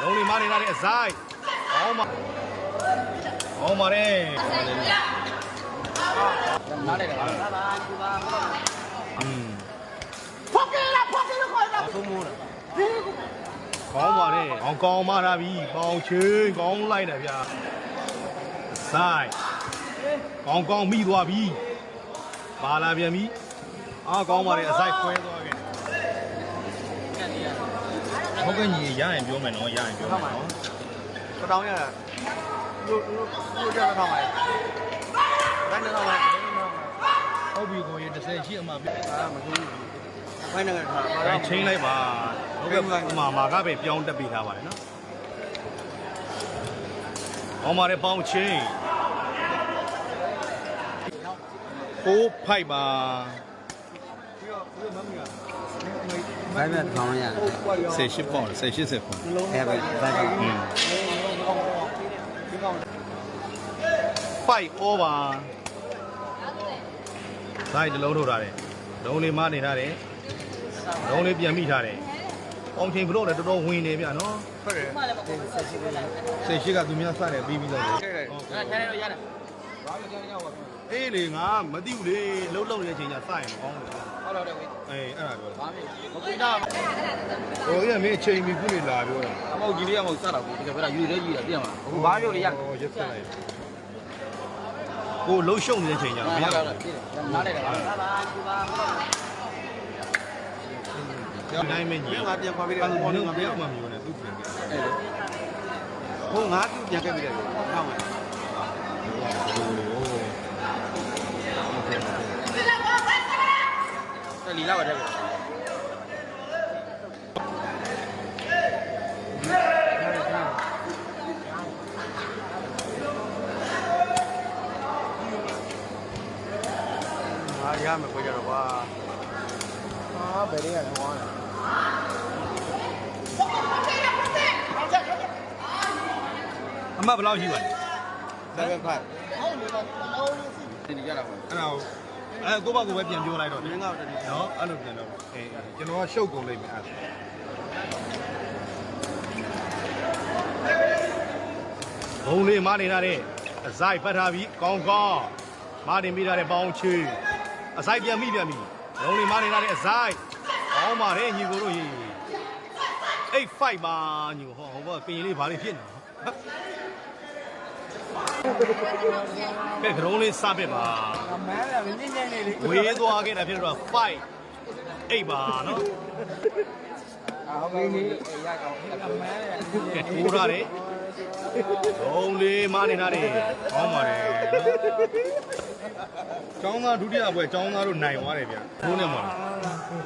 လုံးလေးမနေလာတဲ့အဇိုက်ဟောင်းမဟောင်းပါတယ်နားလိုက်တယ်อืมဖောက်ကလေးလားဖောက်ကလေးခေါ်တာသုံးမိုးတယ်ကောင်းပါတယ်ကောင်းကောင်းမလာပြီပေါင်ချင်းကောင်းလိုက်တယ်ဗျာဇိုက်ကောင်းကောင်းမိသွားပြီပါလာပြန်ပြီအားကောင်းပါတယ်အဇိုက်ခွဲသွားခဲ့ ကက်နေရ ဟုတ်ကဲ့ညီရရင်ပြောမယ်နော်ရရင်ပြောမယ်နော်ကတောင်းရတာလို့လို့လို့ကြတော့ထားပါလေဘယ်နဲ့တော့လဲဟုတ်ပြီကိုရေ30ရှိအမှပြအာမဆိုးဘူးဘယ်နဲ့ကထားအဲချင်းလိုက်ပါဟုတ်ကဲ့ဥမာမာကပဲပြောင်းတက်ပေးထားပါတယ်နော်အောင်ပါတယ်ပေါင်ချင်းကိုဖိုက်ပါ ဘိုင်းမဲ့ထောင်းရတယ်18ပေါင်18ပေါင်အဲဘိုင်းဘိုင်းอืมဖိုက်ဩပါဇိုက်တစ်လုံးထုတ်ထားတယ်လုံးလေးမနေထားတယ်လုံးလေးပြန်မိထားတယ်ပေါင်ချင်းဘလို့လည်းတော်တော်ဝင်နေဗျာနော်ဟုတ်တယ်ဆေရှိကသူများစတယ်ပြီးပြီးတော့ခဲ့တယ်အဲ့ထဲတော့ရတယ်အေးလေငါမသိဘူးလေလှုပ်လှုပ်နေတဲ့ချိန်ကျစရင်မကောင်းဘူး ဟုတ်တော့တယ်ဝေးအေးအဲ့ဒါပြောဘာမှမကွေးတာဟိုကြီးကမင်းအချိန်မီခုနေလာပြောတာအမောက်ကြီးလေးကမောက်စတာကိုတကယ်ပြောတာယူတယ်ယူတာပြင်မှာအခုဘာမျိုးလေးရဟောရက်ဆက်လိုက်ကိုလှုပ်ရှုံနေတဲ့ချိန်ကျမဟုတ်ရတယ်ဘူးနားလိုက်တယ်ဘာဘာဘာကျောင်းတိုင်းမကြီးငါပြန်ခွာပြီးတယ်အဲ့လိုမျိုးပြောမှမျိုးနဲ့သူပြန်ခဲ့အဲ့လိုဟိုငါသူပြန်ခဲ့ပြီးတယ်ဟုတ်မှာတယ် လီလာပါတဲ့ဟာရမယ်ကိုကြတော့ကွာအာဘယ်တွေကလဲဟောတယ်အမဘယ်လောက်ရှိပါလဲ7 5ဒီကြတာပါအဲ့ဒါ အဲကိုဘကိုပဲပြန်ပြောလိုက်တော့မင်းကတော့တည်းနော်အဲ့လိုပြန်တော့အေးကျွန်တော်ကရှုပ်ကုန်လိမ့်မယ်အဲ့ဘုံလေးမနေထားတဲ့အဇိုက်ပတ်ထားပြီးကောင်းကောင်းမတင်မိထားတဲ့ပေါင်းချေအဇိုက်ပြန်မိပြန်ပြီဘုံလေးမနေထားတဲ့အဇိုက်ကောင်းပါတယ်ညီကိုတို့ရေ85ပါညီဟောဟောကပြင်လေးဘာလေးဖြစ်နေကဲ ကရုံးလေးစပစ်ပါမန်းလည်းညင်ညင်နေလေဝေးသွားခဲ့တာဖြစ်တော့5 8ပါနော်အာဟုတ်ကဲ့ရကောင်မန်းလည်းကဲထိုးထားတယ်ဘုံလေးမနေထားတယ်ကောင်းပါတယ်ကျောင်းသားဒုတိယပွဲကျောင်းသားတို့နိုင်သွားတယ်ဗျထိုးနေမှာ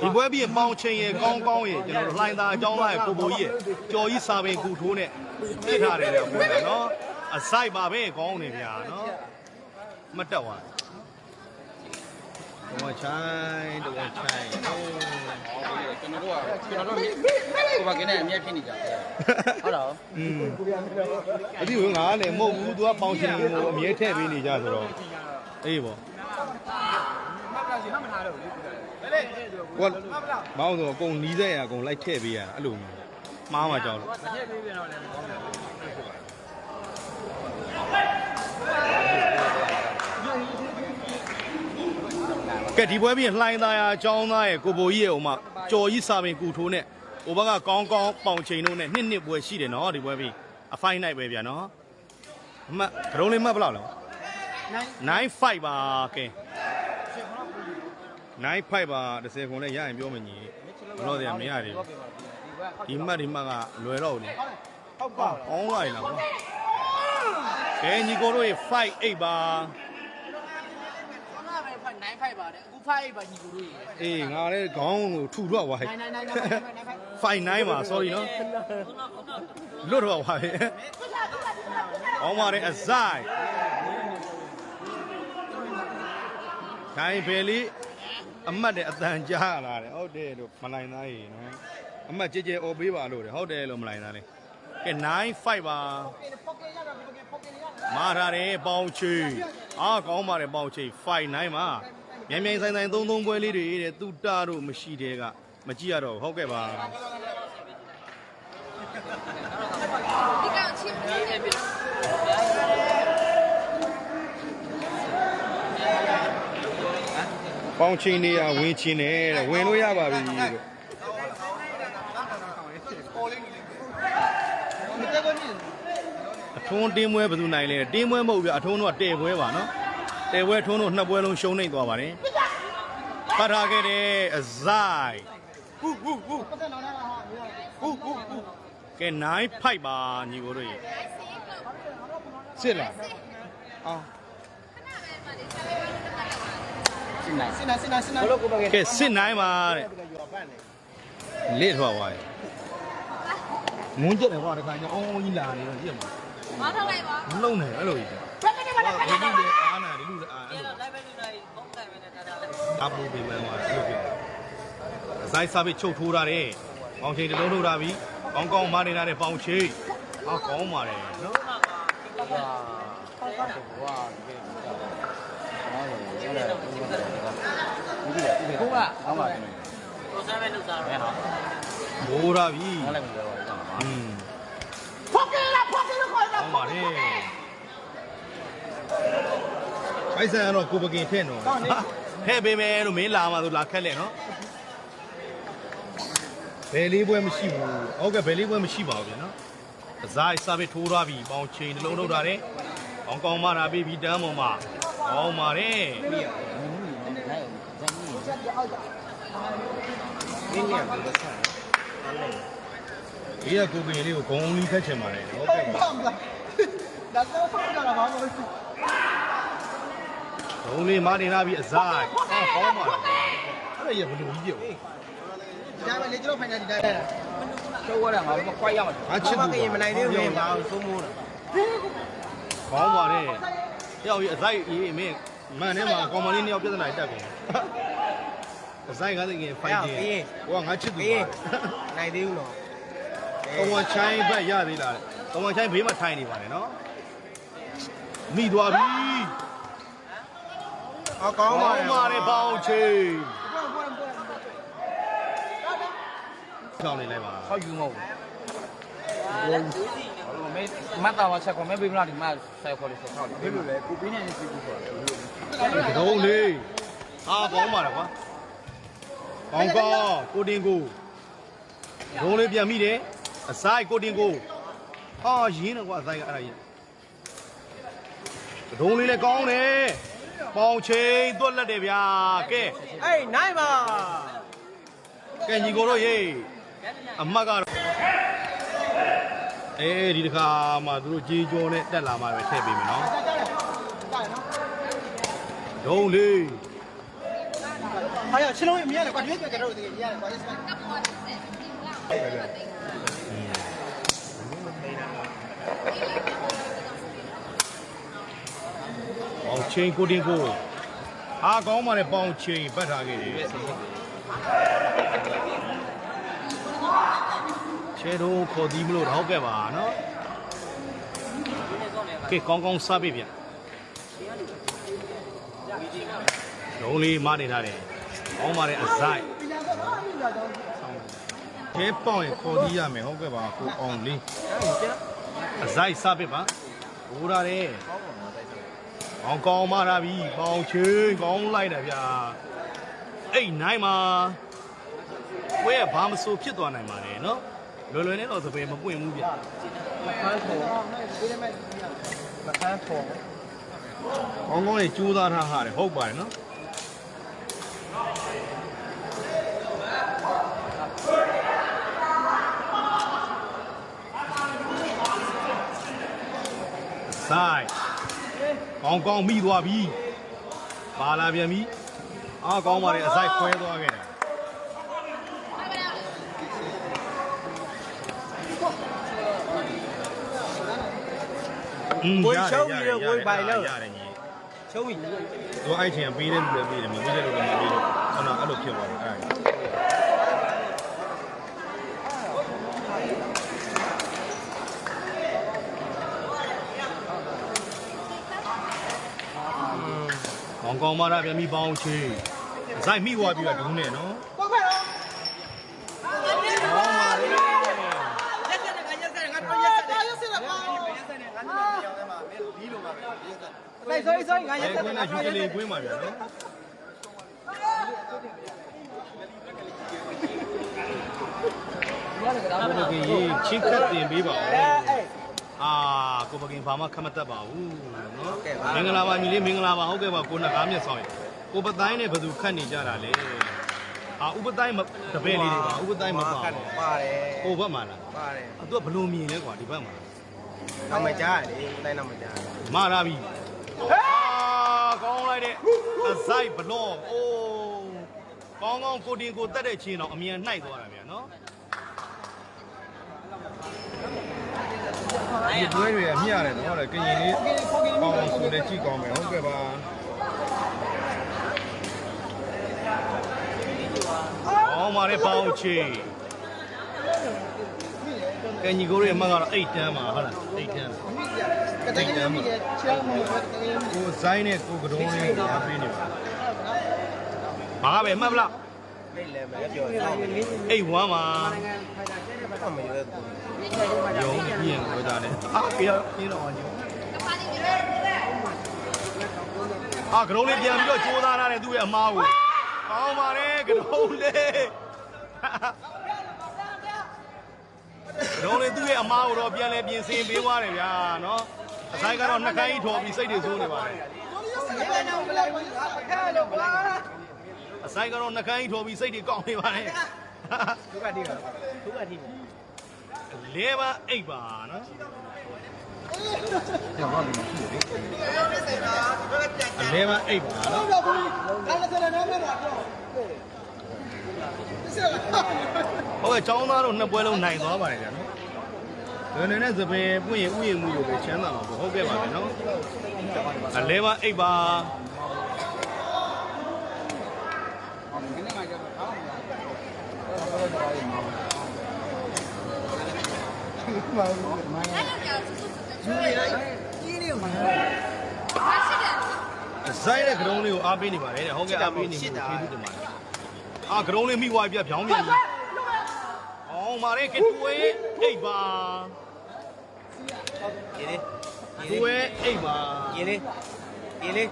ဒီပွဲပြီးရင်ပေါင်ချင်းရဲ့ကောင်းကောင်းရဲ့ကျွန်တော်တို့လှိုင်းသားကျောင်းသားရဲ့ကိုဘိုးကြီးရဲ့ကြော်ကြီးစာပင်ကူထိုးနဲ့ပြစ်ထားတယ်လေပွဲကနော် အစိုက်ပါပဲကောင်းနေဗျာနော်မတက်သွားတော့ချိုင်းတော့ချိုင်း ကျွန်တော်တို့ကကျွန်တော်တို့ကိုပါကင်းနဲ့အမြဲဖြစ်နေကြတယ်ဟုတ်တော့ อืมအဒီကငါလည်းမဟုတ်ဘူး तू ကပေါင်ရှင်ကိုအမြဲထည့်ပေးနေကြဆိုတော့အေးပေါ့ကွာမောင်းဆိုအကုန်နီးစက်ရအကုန်လိုက်ထည့်ပေးရတာအဲ့လိုမျိုးမှားမှကြောက်လို့ ကဲဒီပွဲပြီးရင်လှိုင်းသားရအကြောင်းသားရဲ့ကိုဘိုကြီးရဲ့ဟိုမှာကြော်ကြီးစာပင်ကူထိုးနဲ့ဟိုဘက်ကကောင်းကောင်းပေါင်ချိန်တို့နဲ့နှစ်နှစ်ပွဲရှိတယ်နော်ဒီပွဲပြီးအဖိုင်းနိုင်ပဲဗျာနော်အမှတ်ကရုံးလေးမှတ်ဘယ်လောက်လဲ95ပါကဲ95ပါ30ခွန်လည်းရရင်ပြောမယ်ညီဘလို့တည်းမရသေးဘူးဒီမှတ်ဒီမှတ်ကလွယ်တော့ဘူးလေဟုတ်ပါအောင်းလိုက်လားကွာ ကဲညီကိုတို့ရေ5 8ပါငါပဲဖိုက်9ဖိုက်ပါတယ်အခုဖိုက်ပါညီကိုတို့ရေအေးငါလည်းခေါင်းကိုထူတော့ဝါဟဲ့9 9 9 9 5 9ပါ sorry နော်လွတ်တော့ဝါဟဲ့အောင်းပါတယ်အဇိုက်ဒိုင်ဘယ်လေးအမတ်တဲ့အတန်ကြားလာတယ်ဟုတ်တယ်လို့မလိုက်သားရေနော်အမတ်ကြဲကြဲអော်ပေးပါလို့တယ်ဟုတ်တယ်လို့မလိုက်သားလေကဲ9 5ပါ မာထားတယ်ပေါင်ချီအားကောင်းပါတယ်ပေါင်ချီ59မှာမြန်မြန်ဆိုင်ဆိုင်သုံးသုံးပွဲလေးတွေတဲ့သူတာတို့မရှိတဲ့ကမကြည့်ရတော့ဟုတ်ကဲ့ပါဒီကောင်ချင်းမင်းပေါင်ချင်းနေရဝင်ချင်းနေဝင်လို့ရပါပြီလို့ အထုံးတင်းပွဲဘယ်သူနိုင်လဲတင်းပွဲမဟုတ်ပြအထုံးတော့တဲပွဲပါနော်တဲပွဲထုံးတော့နှစ်ပွဲလုံးရှုံးနေသွားပါတယ်ပတ်ထားခဲ့တဲ့အဇိုင်ပတ်သက်တော့လားဟာဟူဟူဟူကဲ9ဖိုက်ပါညီကိုတို့ရေစစ်လားအော်စင်နာစင်နာစင်နာစင်နာဘလို့ကိုပါကဲကဲစစ်9ပါတဲ့ရောပတ်နေလစ်ထွက်သွားတယ်ငုံကြက်တယ်ကွာတခါကျအောင်းအောင်းကြီးလာနေတော့ကြည့်မှာ မောင်းထုတ်လိုက်ပါမလုံးနဲ့အဲ့လိုကြီးဘယ်ကနေမလဲဒီလူတွေအားနာဒီလူတွေအားအဲ့လိုအပူပေးမှန်းသွားတယ်အဲ့လိုဖြစ်တယ်အဆိုင်စာပေချုပ်ထိုးထားတယ်ပေါင်ချိန်တစ်လုံးထုတ်ထားပြီကောင်းကောင်းမနေထားတဲ့ပေါင်ချိန်အော်ကောင်းပါတယ်နော်ကိုကဟုတ်ပါဘူးမိုးထားပြီဟုတ်လိုက်ပြီတော့อืมဖော ပါတယ်ပိုက်ဆံကတော့ကိုပကင်ထည့်နော်ထည့်ပေးမယ်လို့မင်းလာမှဆိုလာခက်လက်နော်ဘယ်လေးပွဲမရှိဘူးဟုတ်ကဲ့ဘယ်လေးပွဲမရှိပါဘူးဗျာနော်အဇိုင်းစာပေထိုးထားပြီပေါင်ချိန်တစ်လုံးထုတ်ထားတယ်ကောင်းကောင်းမထားပြီးပြီတန်းပေါ်မှာကောင်းပါတယ်နင်းနေပြီတော့ဆက်ဒီကကိုကင်လေးကိုဂုံလေးခတ်ချင်ပါတယ်ဟုတ်ကဲ့ ဘာမလားဒါတော့ဖောက်ကလာဘာလို့ဂုံလေးမနေလာပြီအဇိုင်းအော်ကောင်းပါတယ်အဲ့ဒါရဘယ်လိုကြီးပြုတ်ဒီတိုင်းပဲလေကျွန်တော်ဖိုင်နယ်ဒီတိုင်းပဲချိုးရတာငါတို့ခွိုက်ရမှာအချစ်သူကရင်မနိုင်သေးဘူးဘာလို့စိုးမိုးတာကောင်းပါတယ်တယောက်ကြီးအဇိုက်ရေးမင်းမန်ထဲမှာကောင်မလေးနှစ်ယောက်ပြဿနာတက်ကုန်အဇိုက်ကတည်းကဖိုင်တင်ကိုကငါချစ်သူပါနိုင်သေးဘူးနော်ကောင်ဝချိုင်းဘက်ရသေးလားကောင်ဝချိုင်းဘေးမှာထိုင်နေပါတယ်နော် မိသွားပြီအကောင်းပါကောင်းပါတယ်ပေါင်ချိန်ကြောင်းနေလိုက်ပါဟောယူမဟုတ်ဘူးမေမတ်တော်ချက်ကောမေဘေးမလားဒီမှာဆိုင်ခေါ်လို့ဆိုတော့ဘယ်လိုလဲကိုပင်းနေနေစီဘူးဆိုတာဒုံးလေးအာကောင်းပါတယ်ကွာကောင်းကောင်းကိုတင်ကိုဒုံးလေးပြန်မိတယ်အဇိုက်ကိုတင်ကိုအာရင်းတော့ကွာအဇိုက်ကအဲ့ဒါကြီး ဒုံးလေးလည်းကောင်းတယ်ပေါင်ချိန်သွက်လက်တယ်ဗျာကဲအေးနိုင်ပါကဲညီကိုတို့ရေးအမတ်ကတော့အေးဒီတစ်ခါမှသူတို့ကြေးကြောနဲ့တက်လာမှပဲထည့်ပေးမယ်နော်ဒုံးလေးဟာရချင်းလုံးအမြဲလေကွာဒီကကတော့ဒီရတယ်ကွာတပ်ပေါ်တစ်ဆက် ဒီလောက်ပေါင်ချိန်ကိုတင်ကိုအားကောင်းပါလေပေါင်ချိန်ပတ်ထားခဲ့တယ်ချေတော့ခေါ်ဒီမလို့တော့ကဲပါနော်ကဲကောင်းကောင်းစားပြီဗျဒုံးလေးမနေထားတယ်ကောင်းပါလေအဇိုက်ကဲပေါင်ရင်ခေါ်သီးရမယ်ဟုတ်ကဲ့ပါကိုအောင်လေးအဇိုက်စားပစ်ပါဘိုးရတယ် အောင်ကောင်းမလာပြီပေါင်ချင်းကောင်းလိုက်တယ်ဗျာအိတ်နိုင်မှာဝဲဘာမဆိုဖြစ်သွားနိုင်ပါလေနော်လွယ်လွယ်နဲ့တော့သပယ်မပွင့်ဘူးဗျမခန်းဖော်မခန်းဖော်ကောင်းကောင်းလေးကြိုးစားထားဟာတယ်ဟုတ်ပါတယ်နော်ဆိုင် ကောင်းကောင်းမိသွားပြီပါလာပြန်ပြီအားကောင်းပါတယ်အဆိုင်ခွဲသွားခဲ့တယ်ရတယ်ညီချုံးပြီတော့အဲ့ချင်းပေးတဲ့လူလည်းပေးတယ်မပေးတဲ့လူလည်းမပေးလို့ကျွန်တော်အဲ့လိုဖြစ်သွားတယ်အဲ့ဒါ ကောင်မှာတော့ပြန်ပြီးပေါင်းချင်းဇိုက်မိသွားပြီးတော့ဒူးနေနော်ပေါ့ပဲတော့ဟောမှာလေရက်စက်တယ်ငါရက်စက်တယ်ငါတော့ရက်စက်တယ်ရက်စက်တယ်ပေါ့လိုက်ဆိုဆိုငါရက်အဲစက်တကွယ်င်းငါနဲ့ယူတော့ကရက်စလေးက်ကွင်းမှာပြန်နော်ကိုပကင်ကြီးချင်းခတ်တင်ပေးပါဦး အာကိုပကင်ဘာမှခမတတ်ပါဘူးနော်မင်္ဂလာပါညီလေးမင်္ဂလာပါဟုတ်ကဲ့ပါကိုနဂါးမြတ်ဆောင်ရကိုပတိုင်းနဲ့ဘယ်သူခတ်နေကြတာလဲအာဥပတိုင်းတပည့်လေးတွေပါဥပတိုင်းမပါဘူးပါတယ်ဟိုဘက်မှာလားပါတယ်အတူကဘလို့မြင်လဲကွာဒီဘက်မှာတော့မကြားရလေတိုင်းတော့မကြားမာလာပြီအာကောင်းလိုက်တဲ့အစိုက်ဘလော့အိုးကောင်းကောင်းကိုတင်ကိုတက်တဲ့ချင်းတော့အမြန်နှိုက်သွားတာဗျာနော် ဒီတွဲတွေအမြရတယ်နော်လေကရင်လေးကောင်းအောင်ဆိုလဲကြည့်ကောင်းမယ်ဟုတ်ကဲ့ပါအော်မာရဲပေါင်းချီကင်ကြီးကိုရဲ့အမကတော့8တန်းပါဟုတ်လား8တန်းကတိတ်ကမိတယ်ချောင်းမှာကတိတ်ကိုဇိုင်းနဲ့ကိုကတုံးလေးကိုအားပေးနေပါဘာပဲမှတ်ပလားလိမ့်လဲမယ်ပြောတော့အိတ်ဝမ်းမှာတော့မရွေးဘူး ယုံပြင်းပြောကြတယ်အာပြင်းပြင်းတော့အောင်ညကပါလိမ့်မယ်အာကတုံးလေးပြန်ပြီးတော့ကြိုးစားထားတယ်သူ့ရဲ့အမားကိုကောင်းပါတယ်ကတုံးလေးကတုံးလေးသူ့ရဲ့အမားကိုတော့ပြန်လဲပြင်ဆင်ပေးသွားတယ်ဗျာနော်အဆိုင်ကတော့နှကိုင်းထော်ပြီးစိတ်တွေဆိုးနေပါတယ်ဘယ်တော့မလဲဘူးအခါတော့ဘာအဆိုင်ကတော့နှကိုင်းထော်ပြီးစိတ်တွေကောင်းနေပါတယ်ဒုက္ခတိကဒုက္ခတိ လဲပါအိတ်ပါနော်လဲပါအိတ်ပါနော်တော့ဘူးအဲ့ဒါလည်းနားမလားတော့ဆက်လာဟုတ်ကဲ့ចောင်းသားတို့နှစ်ပွဲလုံးနိုင်သွားပါတယ်ဗျာနော်။လွယ်လွယ်နဲ့စပယ်ပွင့်ရင်ဥယျာဉ်မှုကိုပဲချမ်းသာမှာပေါ့ဟုတ်ကဲ့ပါဗျာနော်။အလဲပါအိတ်ပါ ဒီနေ့မှကျတော့ထောင်းမှာ အဲ့လိုကြောင့်စုစုစုကျွေးလိုက်ကြီးနေမှာဟာရှိတယ်ဇိုင်းတဲ့ကရုံးလေးကိုအားပေးနေပါတယ်တဲ့ဟုတ်ကဲ့အားပေးနေမှုကျေးဇူးတင်ပါတယ်။အာကရုံးလေးမိသွားပြဖြောင်းပြန်ပြီ။အောင်ပါလေကတူဝဲအိတ်ပါရေးလေး။တူဝဲအိတ်ပါရေးလေးရေးလေး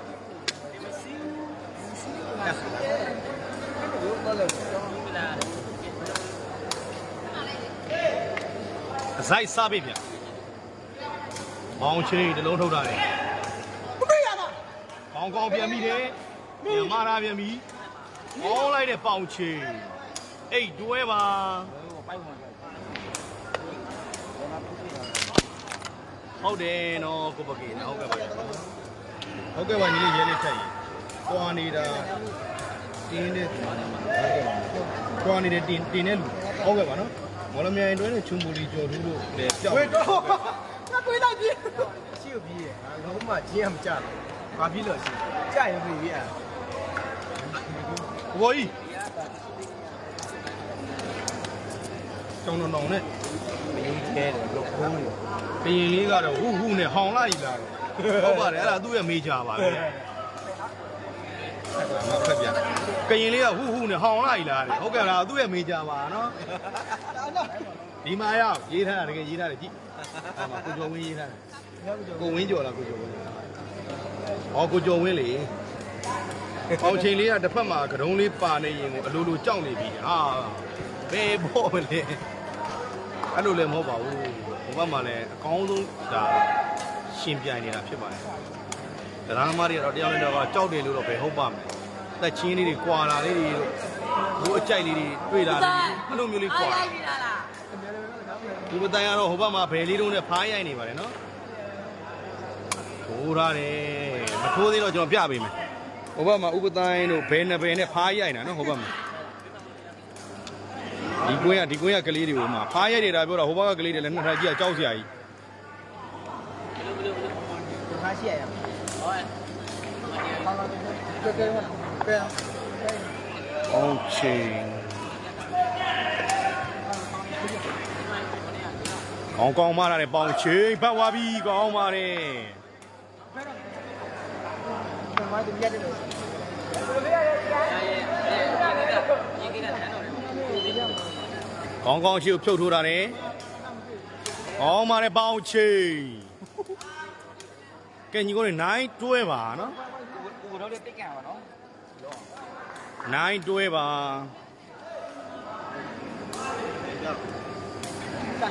။ ဇိုင်းစားပေးဗျ။ဘောင်းချင်းတစ်လုံးထုတ်တာလေ။မရပါ။ဘောင်းကောင်းပြန်ပြီတယ်။ပြန်မလာပြန်ပြီ။အောင်းလိုက်တဲ့ပေါင်ချင်းအိတ်တွဲပါပိုက်ဝင်ကြဟုတ်တယ်နော်ကိုပကေနော်ဟုတ်ကဲ့ပါဟုတ်ကဲ့ပါညီလေးရဲလေးထက်ရင်တွာနေတာတင်းတဲ့ဟုတ်ကဲ့ပါတွာနေတဲ့တင်းတင်းတဲ့လူဟုတ်ကဲ့ပါနော် မော်လမြိုင်တွဲနဲ့ချွန်ပူလီကျော်ထူးတို့လည်းပြောက်ဝေတော့ငါတွေးလိုက်ပြီရှိကိုပြီးရလုံးမကျင်းမကြဘူးဘာဖြစ်လို့ရှိကြရင်ပြီးရဘောကြီးကျောင်းတော်တော်နဲ့မင်းခဲတယ်လို့ခိုးနေကရင်လေးကတော့ဟူဟူနဲ့ဟောင်လာကြီးလာတော့ဟုတ်ပါတယ်အဲ့ဒါသူ့ရဲ့မေဂျာပါပဲ မဖက်ပြကရင်လေးကဟူဟူနဲ့ဟောင်လာကြီးလာတယ်ဟုတ်ကဲ့လားသူ့ရဲ့မေဂျာပါနော်ဒီမှာရောက်ရေးထားတာတကယ်ရေးထားတယ်ကြည့်ဟာမှာကိုကျော်ဝင်းရေးထားတယ်ကိုဝင်းကျော်လားကိုကျော်ဝင်းဟောကိုကျော်ဝင်းလေအောင်ချိန်လေးကတစ်ဖက်မှာကတုံးလေးပါနေရင်ကိုအလိုလိုကြောက်နေပြီဟာဘယ်ဘောမလဲအဲ့လိုလည်းမဟုတ်ပါဘူးဟိုဘက်မှာလည်းအကောင်းဆုံးဒါရှင်ပြိုင်နေတာဖြစ်ပါတယ် ဒရာမားတွေကတော့တရားနဲ့တော့ကြောက်တယ်လို့တော့ဘယ်ဟုတ်ပါမလဲတက်ချင်းလေးတွေကွာလာလေးတွေတို့ဘိုးအကြိုက်လေးတွေတွေ့လာတယ်အဲ့လိုမျိုးလေးကွာလိုက်ပြီလားလားဒီပတိုင်ကတော့ဟိုဘက်မှာဘယ်လေးတုံးနဲ့ဖားရိုက်နေပါတယ်နော်ထိုးရတယ်မထိုးသေးတော့ကျွန်တော်ပြပေးမယ်ဟိုဘက်မှာဥပတိုင်တို့ဘယ်နဲ့ဘယ်နဲ့ဖားရိုက်နေတာနော်ဟိုဘက်မှာဒီကွင်းကဒီကွင်းကကလေးတွေကိုမှဖားရိုက်နေတာပြောတော့ဟိုဘက်ကကလေးတွေလည်းနှစ်ထပ်ကြီးကကြောက်စရာကြီးဘာရှိရရကဲကဲကဲ အောင်ချင်းကောင်းကောင်းမလာတဲ့ပေါင်ချင်းပတ်သွားပြီကောင်းပါတယ်ဘာမှတပြတ်တယ်ကောင်းကောင်းရှိကိုဖြုတ်ထိုးတာနဲ့ကောင်းပါတယ်ပေါင်ချင်း ကဲညီကိုတွေနိုင်တွဲပါနော်ကိုတော့တိတ်ကန်ပါနော်နိုင်တွဲပါကြာ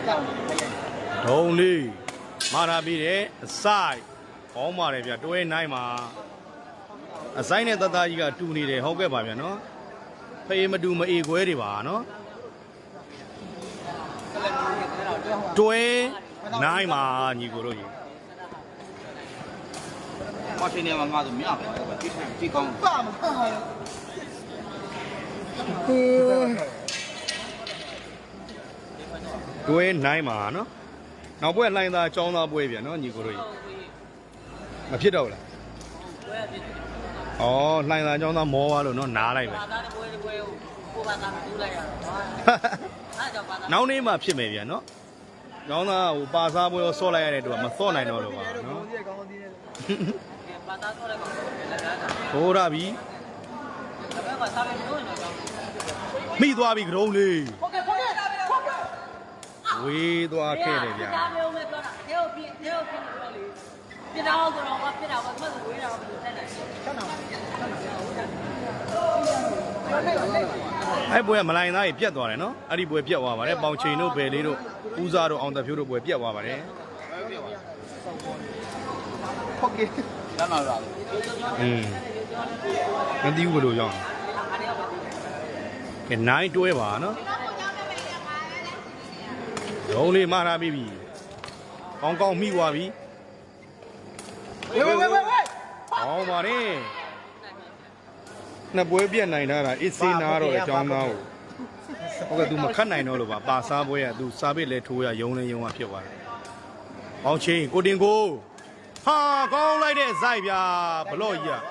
ကြာဒုံလေးမာထားပြီးတယ်အဆိုင်ကောင်းပါတယ်ဗျတွဲနိုင်မှာအဆိုင်နဲ့တသားကြီးကတူနေတယ်ဟုတ်ကဲ့ပါဗျနော်ဖေးမတူမအေခွဲတွေပါနော်တွဲနိုင်မှာညီကိုတို့ကြီး မရှင်နေမှာငါဆိုမရဘူးကြည့်ကြည့်ကောင်းပါမပါဘူးတွဲနိုင်မှာနော်နောက်ပွဲလှိုင်းသားចောင်းသားပွဲပြန်နော်ညီကိုတို့ကြီးမဖြစ်တော့ဘူးလားဩလှိုင်းသားចောင်းသားမောသွားလို့နော်နားလိုက်ပဲဘာသာတပွဲတပွဲကိုကိုဘာသာမတူးလိုက်ရတော့အဲ့ကြောင့်ဘာသာနောက်နေ့မှဖြစ်မယ်ဗျာနော်။ကျောင်းသားဟိုပါစားပွဲရောဆော့လိုက်ရတဲ့တူကမဆော့နိုင်တော့လို့ပါနော်ဒီကောင်းသေးတယ် ဘာသာဆိုတဲ့ကောင်လည်းကားတာ။ဟိုရပြီဒါပေမဲ့စားမယ်လို့တော့ကြောင်း။မိသွားပြီကရုံးလေးဟုတ်ကဲ့ဟုတ်ကဲ့ဟုတ်ကဲ့။ဝေးသွားခဲ့တယ်ဗျာဒါမျိုးပဲပြောတာတဲဟုတ်ပြီတဲဟုတ်ပြီပြောလေပြစ်တော့ဆိုတော့ဘာပြစ်တာဘာမှမဝေးတာဘာလို့တက်တယ်ချက်နာ။အဲ့ပွဲကမလိုင်းသားကြီးပြတ်သွားတယ်နော်။အဲ့ဒီပွဲပြတ်သွားပါတယ်။ပေါင်ချိန်တို့ဘယ်လေးတို့ဦးစားတို့အောင်တဖြိုးတို့ပွဲပြတ်သွားပါတယ်ဟုတ်ကဲ့ လမ်းမှာလာ ။อืมမသိဘူးဘယ်လိုရောက်။ကဲနိုင်တွဲပါနော်။ရုံးလေးမှားထားပြီးပြီ။ကောင်းကောင်းမိသွားပြီ ဝေးဝေးဝေးဝေး ။ဟောပါနဲ့။နှစ်ပွဲပြတ်နိုင်တာအစ်စေးနာတော့အကြောင်းသားကိုဟုတ်ကဲ့ तू မခတ်နိုင်တော့လို့ပါပါစားပွဲက तू စားပစ်လဲထိုးရယုံလဲယုံရဖြစ်သွားတယ်။ပေါင်းချင်းကိုတင်ကို ဟာကောင်းလိုက်တဲ့ဇိုက်ဗျာဘလော့ကြီးอ่ะ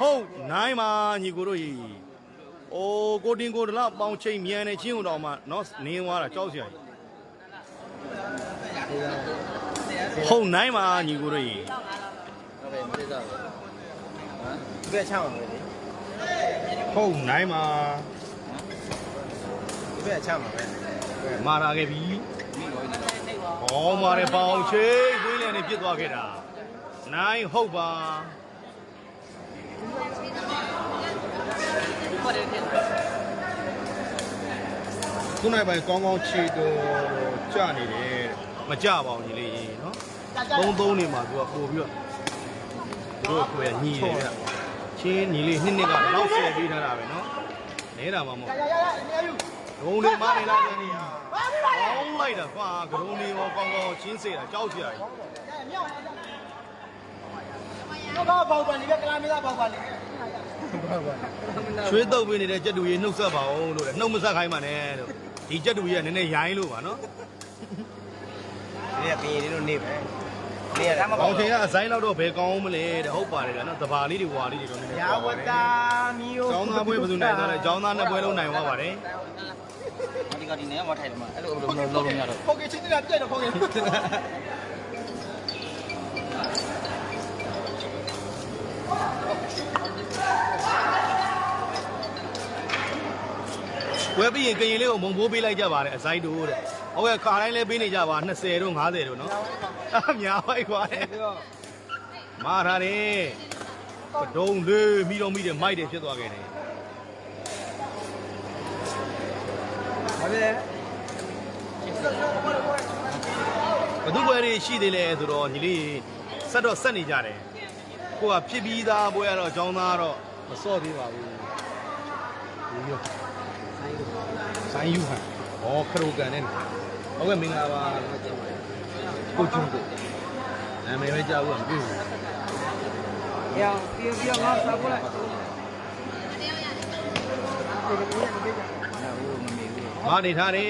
ဟုတ်နိုင်ပါညီကိုတို့ကြီး။အိုးကိုတင်ကိုတလားပေါင်းချင်းမြန်နေချင်းအောင်တော့မှနော်နင်းသွားတာကြောက်စရာကြီး။ဟုတ်နိုင်ပါညီကိုတို့ကြီးဟုတ်တယ်မသိစားဘူးဟမ်ဒီကချောင်းမယ်လေဟုတ်နိုင်ပါဒီကချောင်းမှာပဲမာရာခဲ့ပြီမိတော့ဒီ။ဟောမာတဲ့ပေါင်ချင်းသွေးလျံနေပြစ်သွားခဲ့တာ။ နိုင်ဟုတ်ပါဘာလဲဖြစ်။ခုနိုင်ပိုင်းကောင်းကောင်းခြေတော်ကြနေတယ်။မကြပါဘူးညီလေးရေနော်ကြာကြာ။သုံးသုံးနေမှာသူကပို့ပြီးတော့သူတို့ကိုယ်ကညီတယ်ဗျ။ချင်းညီလေးနှစ်နှစ်ကလောက်ဆယ်ပေးထားတာပဲနော်။နဲတာမှမဟုတ်ကြာကြာကြာအများယူဘူး။ဂုံလေးမနေလားပြန်နေ။ပါပြီပါကောင်းလိုက်တာကွာဂရုံလေးရောကောင်းကောင်းချင်းစေတာကြောက်စရာကြီးမြောက် တော့ကောက်ပေါက်ပါလိကကလာမသားပေါက်ပါလိ။ချွေးတုပ်ပေးနေတဲ့ကြက်တူကြီးနှုတ်ဆက်ပါအောင်လို့တဲ့နှုတ်မဆက်ခိုင်းပါနဲ့လို့ဒီကြက်တူကြီးကနည်းနည်းရိုင်းလို့ပါနော်ဒီကပြင်လေးတို့နေပဲနေရတာမ။ကောင်းချိန်ကအဆိုင်လောက်တော့ဘယ်ကောင်းမလဲတဲ့ဟုတ်ပါတယ်ဗျာနော်။တဘာလေးတွေဝါလေးတွေတော့နည်းနည်းရာကောင်းဝပါတယ်တာမီယို။ကျောင်းသားပွဲဘယ်သူနိုင်သွားလဲ။ကျောင်းသားနှစ်ပွဲလုံးနိုင်သွားပါတယ်ဒီကဒီနေရာမှာထိုင်တယ်မှာအဲ့လိုလုံးလုံးလုံးမရတော့ဟုတ်ကဲ့ချင်းတကပြည့်တော့ဟုတ်ကဲ့။ ပွဲပြီးရင်ကရင်လေးကိုမုံဘိုးပေးလိုက်ကြပါတယ်အဆိုင်တို့တဲ့။ဟုတ်ကဲ့ခါတိုင်းလည်းပေးနေကြပါ20တို့50တို့နော်။အများပါကွာတဲ့။မာထားတယ်။ပဒုံလေးမိတော့မိတယ်မိုက်တယ်ဖြစ်သွားခဲ့တယ်ဟုတ်ကဲ့။ဘသူပွဲတွေရှိသေးလဲဆိုတော့ညီလေးဆက်တော့ဆက်နေကြတယ်။ကိုကဖြစ်ပြီးသားပွဲကတော့ကျောင်းသားကတော့မစော့သေးပါဘူး။ဒီရော ဆိုင်ယူဟန်။ဩခရိုကန်နဲ့ဟုတ်ကဲ့မင်္ဂလာပါကိုကျွန်းကိုနာမည်ပဲကြားဘူးမသိဘူး ရောင်ပြပြငါစားဖို့လိုက် ငါနေထားတယ်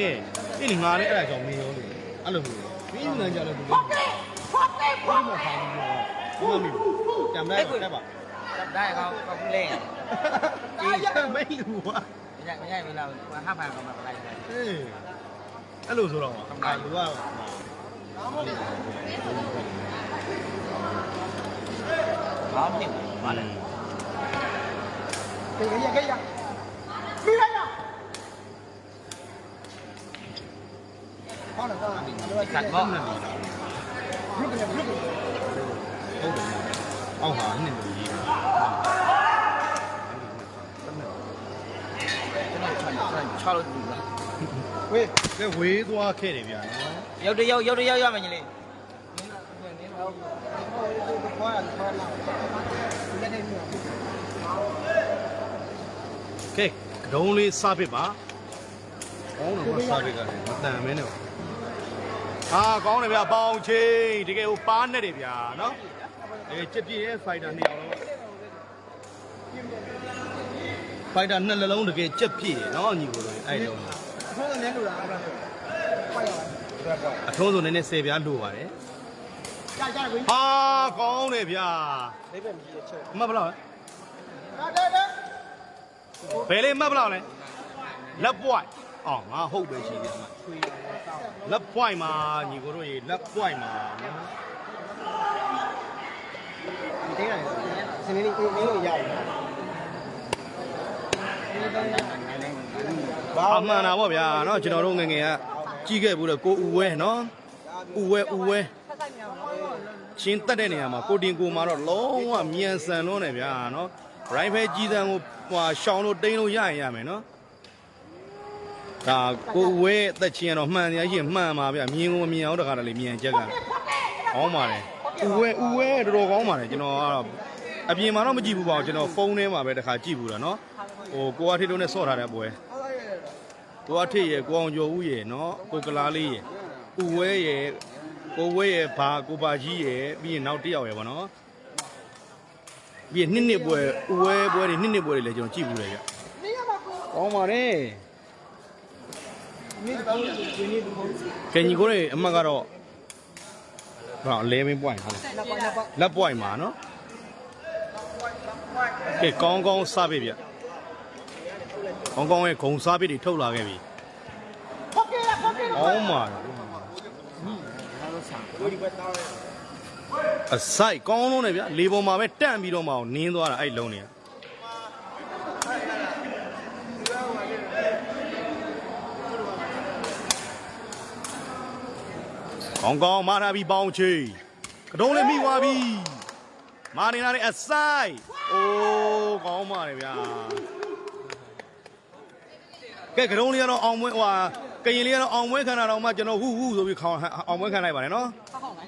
အဲ့ဒီငါလည်းအဲ့ဒါကြောင့်မင်းရောလို့အဲ့လိုမျိုးမင်းနိုင်ကြလို့ဘူးဟုတ်ကဲ့ဟုတ်ကဲ့ဘာမှထားဘူးဘာမှမလုပ်ကြံလိုက်တက်ပါ ได้เขาเขาพูดเล่น အေးမင်းလူက ไม่ใช่ไ ညညမလာဘူးဟာပါကောင်မလိုက်ဘူးအေးအဲ့လိုဆိုတော့အမှန်ကူကဘာမှမဖြစ်ဘူးဘာလဲခေရခေရမိလိုက်လားဟောတော့ကောင်းတယ်ကတ်ဘောဘလုတ်ကလေးဘလုတ်ဟုတ်တယ်အောက်ဟာနင်းလို့ရေးတာ 6လို့ဒီလားဝေးကဲဝေးသွားခဲ့တယ်ဗျာနော်ရုပ်တရုပ်ရုပ်တရုပ်ရမယ်ညီလေးခေါ်ရခေါ်လာလက်နေမျိုးကဲဒုံးလေးစပစ်ပါကောင်းတယ်မစပစ်ကလည်းမတန်မင်းနဲ့ဟာကောင်းတယ်ဗျာပေါင်ချင်းတကယ်ဟိုပါနဲ့တယ်ဗျာနော်အဲကြက်ပြည့်ရဲ့ဖိုက်တာနှစ်ယောက်လုံး ဖိုက်တာနှစ်လုံးတကယ်ကြက်ပြည့်နော်ညီကိုတို့အဲ့တော့အဆုံးနဲ့လို့လားအဲ့ဒါမျိုးပိုက်ရပါအထုံးဆိုနည်းနည်း10ပြားလို့ပါတယ်ကြာကြာဝေးဟာကောင်းတယ်ဗျာလေးပဲမြည်ချက်အမှတ်ဘယ်လောက်လဲဒါတဲ့တဲ့ဘယ်လေးအမှတ်ဘယ်လောက်လဲလက်ပွိုင်အော်ငါဟုတ်ပဲရှိတယ်အမှတ်လက်ပွိုင်မှာညီကိုတို့ရေလက်ပွိုင်မှာနော်ဒီတင်းရတယ်စနေနေ့အေးအေးလို့ရတယ်ဘာ အမှန်တာပေါ့ဗျာနော်ကျွန်တော်တို့ငယ်ငယ်ကကြီးခဲ့ဘူးလေကိုဦးဝဲနော်ဦးဝဲဦးဝဲချင်းတက်တဲ့နေရာမှာကိုတင်ကိုမှာတော့လုံးဝမြန်ဆန်လွန်းတယ်ဗျာနော်ရိုင်းဖဲကြီးတန်းကိုဟွာရှောင်းလို့တိန်းလို့ရရင်ရမယ်နော်ဒါကိုဦးဝဲအသက်ချင်းကတော့မှန်ရရင်မှန်ပါဗျာမြင်ကိုမမြင်အောင်တခါတလေမြင်ချက်ကကောင်းပါတယ်ဦးဝဲဦးဝဲတော်တော်ကောင်းပါတယ်ကျွန်တော်ကတော့အပြင်မှာတော့မကြည့်ဘူးပါဘူးကျွန်တော်ဖုန်းထဲမှာပဲတခါကြည့်ဘူးတာနော် ဟိုကိုအထိတုံးနဲ့ဆော့ထားတဲ့ပွဲကိုအထစ်ရယ်ကိုအောင်ကျော်ဦးရယ်နော်ကိုကလားလေးရယ်ဦးဝဲရယ်ကိုဝဲရယ်ဘာကိုပါကြီးရယ်ပြီးရင်နောက်တစ်ယောက်ရယ်ဗောနော်ပြီးရင်နှစ်နှစ်ပွဲဦးဝဲပွဲတွေနှစ်နှစ်ပွဲတွေလည်းကျွန်တော်ကြည့်ဘူးလေကြကောင်းပါနဲ့မင်းတော့ဒီနေ့ဒီလိုကင်ကြီးကိုရဲ့အမှတ်ကတော့ဘာ11 point ဟာနောက်ပါနောက်ပါလက် point မှာနော်ကဲကောင်းကောင်းစားပြီဗျ ကောင်းကောင်းရဲ့ဂုံစားပြီတွေထုတ်လာခဲ့ပြီဟုတ်ကဲ့ဟုတ်ကဲ့အောင်းပါအဆိုင်ကောင်းလုံးနေဗျာလေပေါ်မှာပဲတန့်ပြီးတော့မှနင်းသွားတာအဲ့လုံးနေကောင်းကောင်းမာထားပြီးပေါင်းချေကတုံးလေးမိသွားပြီမာနေလာတဲ့အဆိုင်အိုးကောင်းပါလေဗျာ ကဲကရုံးလေးကတော့အောင်မွေးဟွာကရင်လေးကတော့အောင်မွေးခန္ဓာတော်မှကျွန်တော်ဟူဟူဆိုပြီးခေါင်းအောင်မွေးခံလိုက်ပါတယ်နော်ဟုတ်ပါပါ